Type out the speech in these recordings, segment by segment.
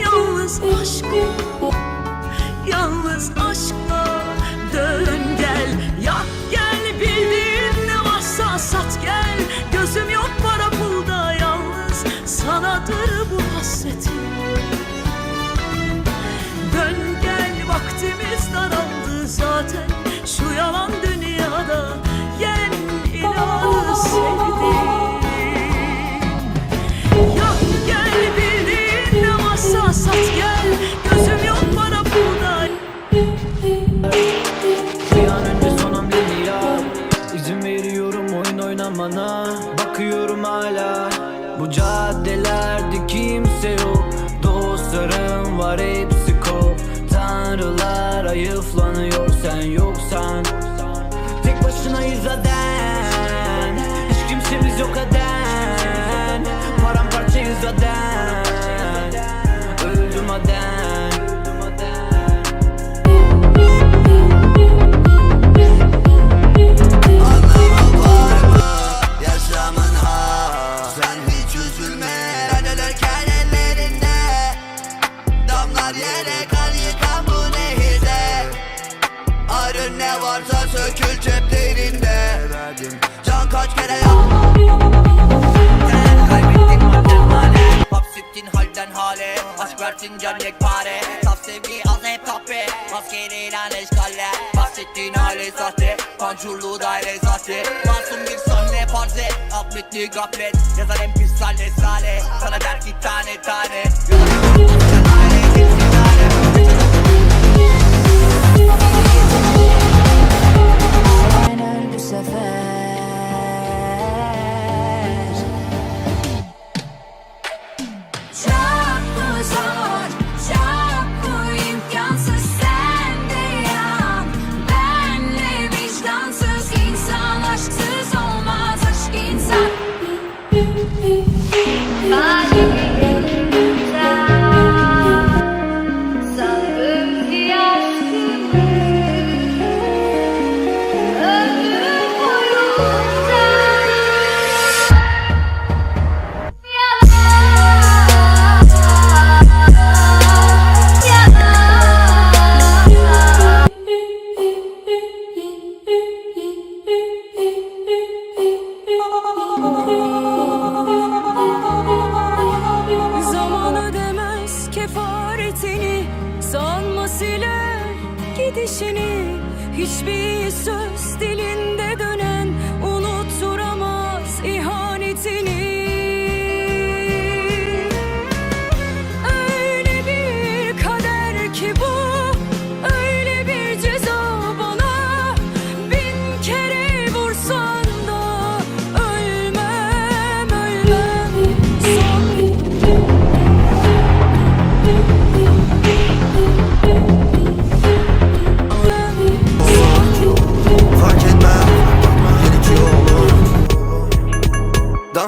Yalnız aşkla Yalnız aşkla Dön Yak gel Bildiğin ne varsa gel. Gözüm yok para pulda Yalnız sanadır bu hasretim. Dön vaktimiz daraldı zaten oynamana Bakıyorum hala. Bu caddelerde kimse yok. Dostlarım var hepsi kop. Tanrılar ayıflanıyor sen yoksan. Tek başınayız zaten. Hiç kimsemiz yok aden Paramparçayız zaten Aşk versin can yekpare Saf sevgi az hep kahpe. Maskeli lanet eşkaller Bahsettiğin hale sahte. Pançurlu daire sahte. Masum bir sahne farz et Affetli gaflet. Yazar en pis halle sale Sana der ki tane tane. Yolun Zaman ödemez kefaretini Sanma gidişini. Hiçbir söz dilinde dönen Unutturamaz ihanetini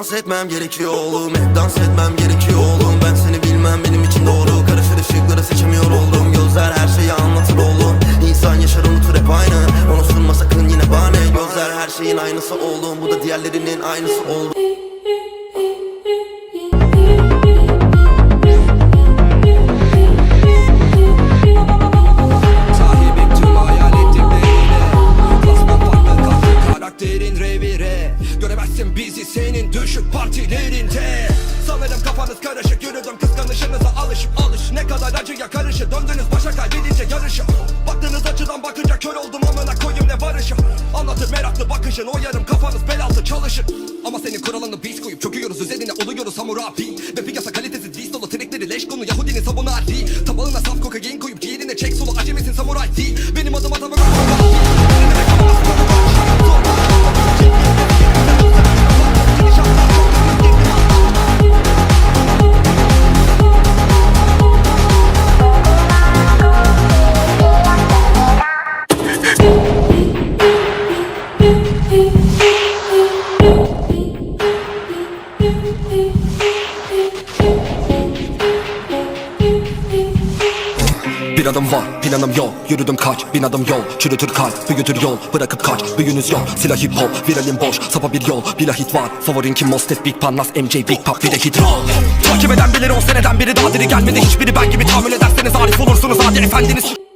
Dans etmem gerekiyor oğlum. Hep dans etmem gerekiyor oğlum. Ben seni bilmem benim için doğru. Karışır ışıkları seçemiyor oldum Gözler her şeyi anlatır oğlum. İnsan yaşar unutur hep aynı. Onu sunma sakın yine bahane. Gözler her şeyin aynısı oğlum. Bu da diğerlerinin aynısı oldu acıya karışı. Döndünüz başa kaybedince yarışı. Baktığınız açıdan bakınca kör oldum amına koyayım ne barışı. Anlatır meraklı bakışın o yarım kafanız bel altı çalışır Ama senin kuralını biz koyup çöküyoruz üzerine oluyoruz hamurabi Ve piyasa kalitesiz dis dolu trikleri leş konu Yahudinin sabunu Ali Tabağına saf kokain koyup ciğerine çek solu acemisin samuray değil Benim adım adamı Planım var. Planım yok. Yürüdüm kaç. Bin adım yol. Çürütür kalp. Büyütür yol. Bırakıp kaç. Büyünüz yok. Silah hip hop. Viralim boş. Sapa bir yol. Bila hit var. Favorin kim? Mostet Big Pannas MJ Big Pop. Bir de hit roll Takip eden bilir on seneden biri daha diri gelmedi. Hiçbiri ben gibi tahammül ederseniz arif olursunuz. Hadi efendiniz